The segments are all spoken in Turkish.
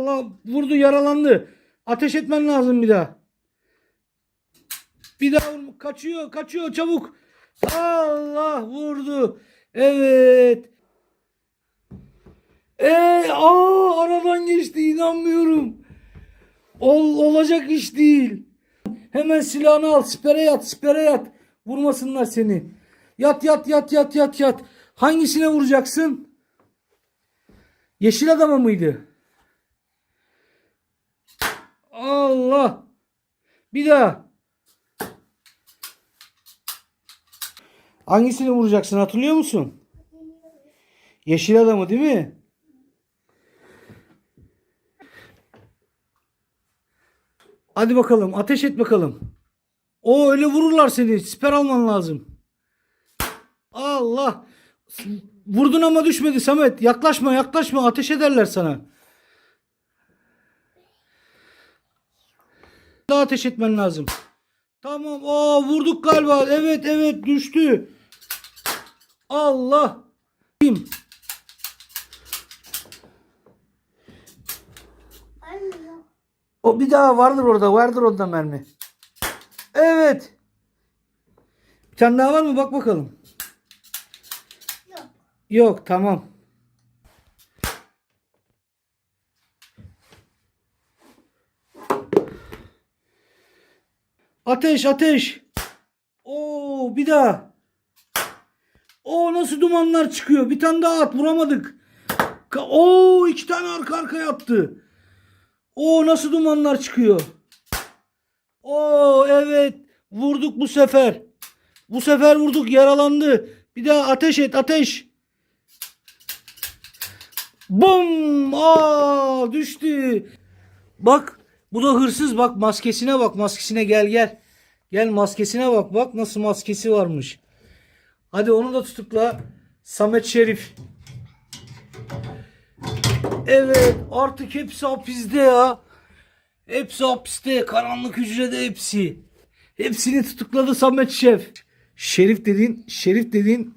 Allah vurdu yaralandı. Ateş etmen lazım bir daha. Bir daha vurma. Kaçıyor kaçıyor çabuk. Allah vurdu. Evet. Ee, aa aradan geçti inanmıyorum. Ol, olacak iş değil. Hemen silahını al. Sipere yat. Sipere yat. Vurmasınlar seni. Yat yat yat yat yat yat. Hangisine vuracaksın? Yeşil adama mıydı? Allah. Bir daha. Hangisini vuracaksın hatırlıyor musun? Yeşil adamı değil mi? Hadi bakalım ateş et bakalım. O öyle vururlar seni. Siper alman lazım. Allah. Vurdun ama düşmedi Samet. Yaklaşma yaklaşma ateş ederler sana. Daha ateş etmen lazım. Tamam. Aa vurduk galiba. Evet evet düştü. Allah. Kim? O bir daha vardır orada. Vardır orada mermi. Evet. Bir tane daha var mı? Bak bakalım. Yok. Yok tamam. Ateş ateş. Oo bir daha. Oo nasıl dumanlar çıkıyor. Bir tane daha at vuramadık. Oo iki tane arka arkaya attı. Oo nasıl dumanlar çıkıyor. Oo evet vurduk bu sefer. Bu sefer vurduk yaralandı. Bir daha ateş et ateş. Bum! Aa düştü. Bak bu da hırsız bak maskesine bak maskesine gel gel. Gel maskesine bak bak nasıl maskesi varmış. Hadi onu da tutukla. Samet Şerif. Evet artık hepsi hapiste ya. Hepsi hapiste. Karanlık hücrede hepsi. Hepsini tutukladı Samet Şef. Şerif dediğin, Şerif dediğin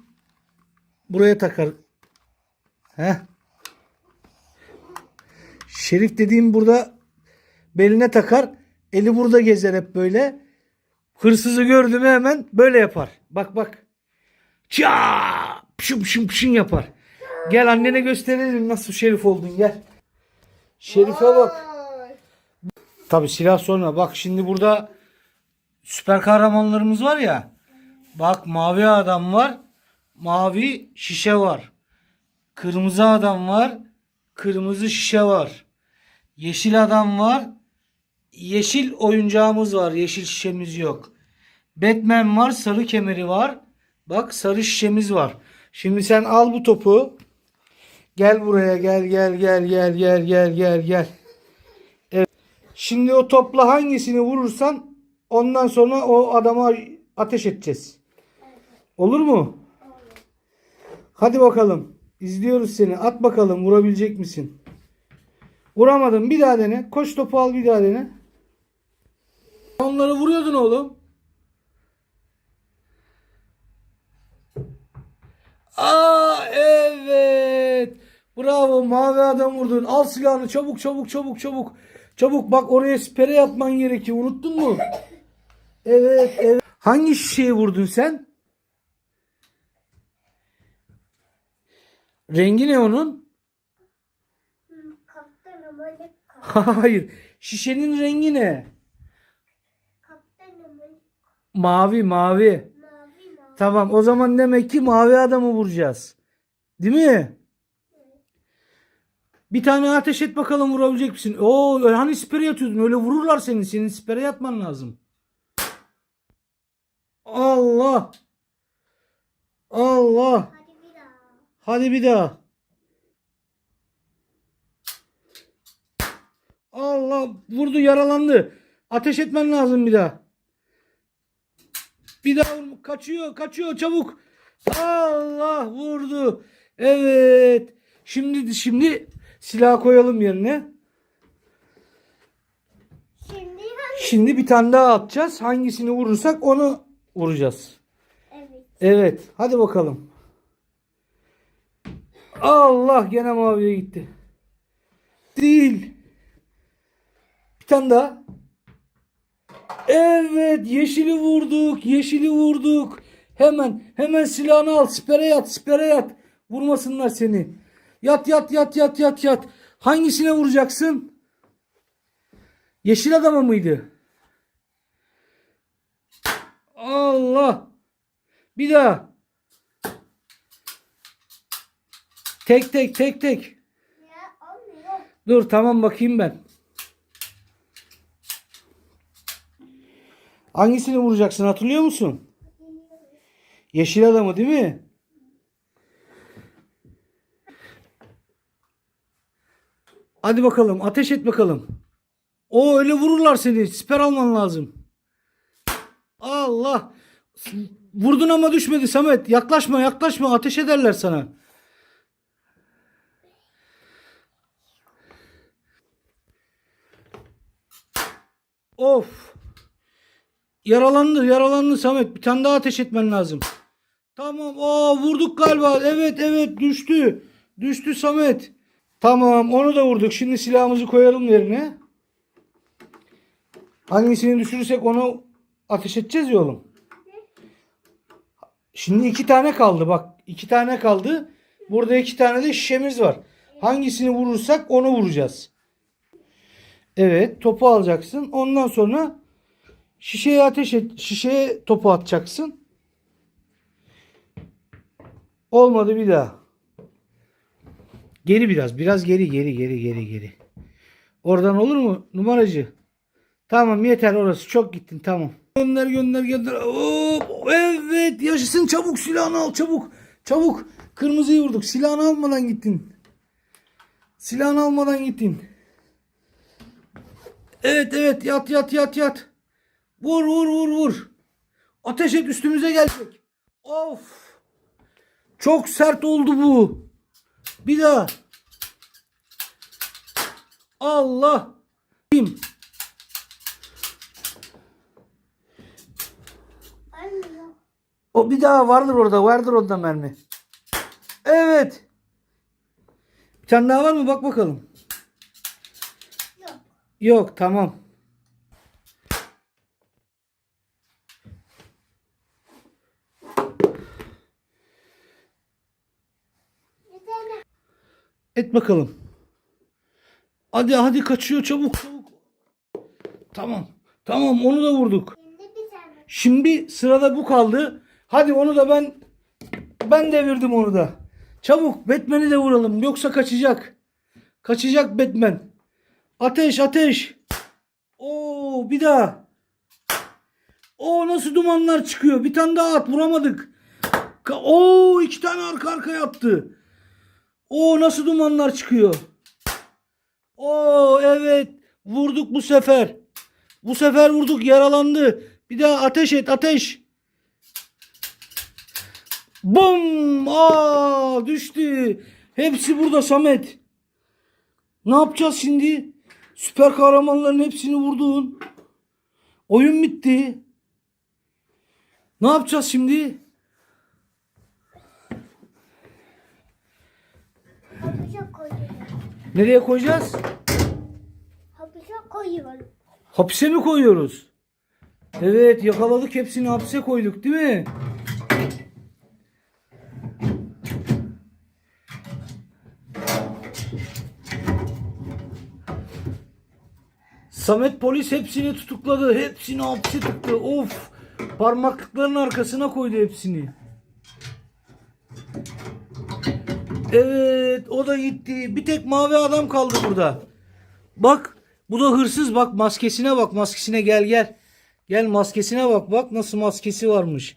buraya takar. Heh. Şerif dediğim burada beline takar. Eli burada gezer hep böyle. Hırsızı gördü mü hemen böyle yapar. Bak bak. Ça! Pşım pşım pşım yapar. Gel annene gösterelim nasıl şerif oldun gel. Şerife bak. Tabi silah sonra. Bak şimdi burada süper kahramanlarımız var ya. Bak mavi adam var. Mavi şişe var. Kırmızı adam var. Kırmızı şişe var. Yeşil adam var. Yeşil oyuncağımız var. Yeşil şişemiz yok. Batman var. Sarı kemeri var. Bak sarı şişemiz var. Şimdi sen al bu topu. Gel buraya gel gel gel gel gel gel gel gel. Şimdi o topla hangisini vurursan ondan sonra o adama ateş edeceğiz. Olur mu? Hadi bakalım. İzliyoruz seni. At bakalım vurabilecek misin? Vuramadın. Bir daha dene. Koş topu al bir daha dene. Onları vuruyordun oğlum. Aa evet. Bravo mavi adam vurdun. Al silahını çabuk çabuk çabuk çabuk. Çabuk bak oraya spere yapman gerekiyor. Unuttun mu? Evet evet. Hangi şişeye vurdun sen? Rengi ne onun? Hayır. Şişenin rengi ne? Mavi mavi. Mavi mavi. Tamam o zaman demek ki mavi adamı vuracağız. Değil mi? Bir tane ateş et bakalım vurabilecek misin? Oo hani spere yatıyordun öyle vururlar seni. Senin spere yatman lazım. Allah. Allah. Hadi bir daha. Hadi bir daha. Allah vurdu yaralandı. Ateş etmen lazım bir daha. Bir daha vurma. Kaçıyor kaçıyor çabuk. Allah vurdu. Evet. Şimdi şimdi silah koyalım yerine. Şimdi? Şimdi bir tane daha atacağız. Hangisini vurursak onu vuracağız. Evet. Evet. Hadi bakalım. Allah gene maviye gitti. Değil. Bir tane daha. Evet yeşili vurduk. Yeşili vurduk. Hemen hemen silahını al. Sipere yat. Sipere yat. Vurmasınlar seni. Yat yat yat yat yat yat. Hangisine vuracaksın? Yeşil adama mıydı? Allah. Bir daha. Tek tek tek tek. Dur tamam bakayım ben. Hangisini vuracaksın hatırlıyor musun? Yeşil adamı değil mi? Hadi bakalım ateş et bakalım. O öyle vururlar seni. Siper alman lazım. Allah. Vurdun ama düşmedi Samet. Yaklaşma yaklaşma ateş ederler sana. Of. Yaralandı, yaralandı Samet. Bir tane daha ateş etmen lazım. Tamam. Aa vurduk galiba. Evet, evet düştü. Düştü Samet. Tamam, onu da vurduk. Şimdi silahımızı koyalım yerine. Hangisini düşürürsek onu ateş edeceğiz ya oğlum. Şimdi iki tane kaldı bak. iki tane kaldı. Burada iki tane de şişemiz var. Hangisini vurursak onu vuracağız. Evet topu alacaksın. Ondan sonra şişeye ateş et. Şişeye topu atacaksın. Olmadı bir daha. Geri biraz. Biraz geri geri geri geri geri. Oradan olur mu numaracı? Tamam yeter orası. Çok gittin tamam. Gönder gönder gönder. Hop, evet yaşasın çabuk silahını al çabuk. Çabuk. Kırmızıyı vurduk. Silahını almadan gittin. Silahını almadan gittin. Evet evet yat yat yat yat. Vur vur vur vur. Ateş et üstümüze gelecek. Of. Çok sert oldu bu. Bir daha. Allah. Kim? O bir daha vardır orada. Vardır orada mermi. Evet. Bir tane daha var mı? Bak bakalım. Yok. Yok tamam. Et bakalım. Hadi hadi kaçıyor çabuk çabuk. Tamam. Tamam onu da vurduk. Şimdi sırada bu kaldı. Hadi onu da ben ben devirdim onu da. Çabuk Batman'i de vuralım yoksa kaçacak. Kaçacak Batman. Ateş ateş. Oo bir daha. Oo nasıl dumanlar çıkıyor. Bir tane daha at vuramadık. Oo iki tane arka arkaya attı. Oo nasıl dumanlar çıkıyor. Oo evet vurduk bu sefer. Bu sefer vurduk yaralandı. Bir daha ateş et ateş. Bum! Aa düştü. Hepsi burada Samet. Ne yapacağız şimdi? Süper kahramanların hepsini vurdun. Oyun bitti. Ne yapacağız şimdi? Hapışa koyuyorum. Nereye koyacağız? Hapışa koyuyorum. Hapise mi koyuyoruz? Evet yakaladık hepsini hapse koyduk değil mi? Samet polis hepsini tutukladı. Hepsini hapse tıktı. Of. Parmaklıkların arkasına koydu hepsini. Evet o da gitti. Bir tek mavi adam kaldı burada. Bak bu da hırsız bak maskesine bak maskesine gel gel. Gel maskesine bak bak nasıl maskesi varmış.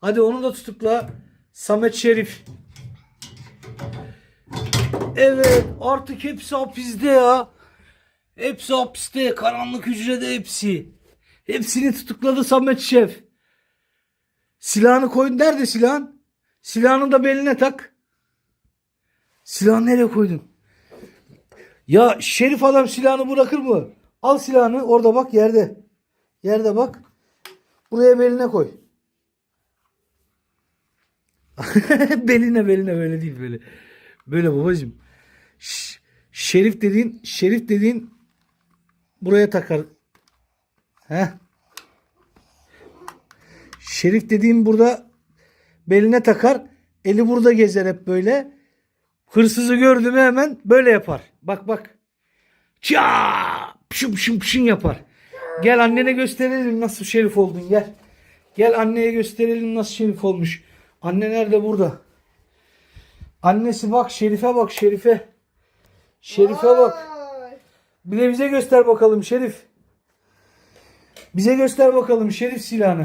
Hadi onu da tutukla. Samet Şerif. Evet artık hepsi hapiste ya. Hepsi hapiste. Karanlık hücrede hepsi. Hepsini tutukladı Samet Şef. Silahını koyun. Nerede silahın? Silahını da beline tak. Silahını nereye koydun? Ya şerif adam silahını bırakır mı? Al silahını orada bak yerde. Yerde bak. Buraya beline koy. beline beline böyle değil böyle. Böyle babacığım. Ş- şerif dediğin şerif dediğin buraya takar. He. Şerif dediğim burada beline takar. Eli burada gezer hep böyle. Hırsızı gördü mü hemen böyle yapar. Bak bak. Ça! Pşım pşım pşım yapar. Gel annene gösterelim nasıl şerif oldun gel. Gel anneye gösterelim nasıl şerif olmuş. Anne nerede burada? Annesi bak Şerife bak Şerife. Şerife bak. Bir de bize göster bakalım Şerif. Bize göster bakalım Şerif silahını.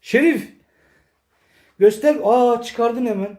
Şerif. Göster. Aa çıkardın hemen.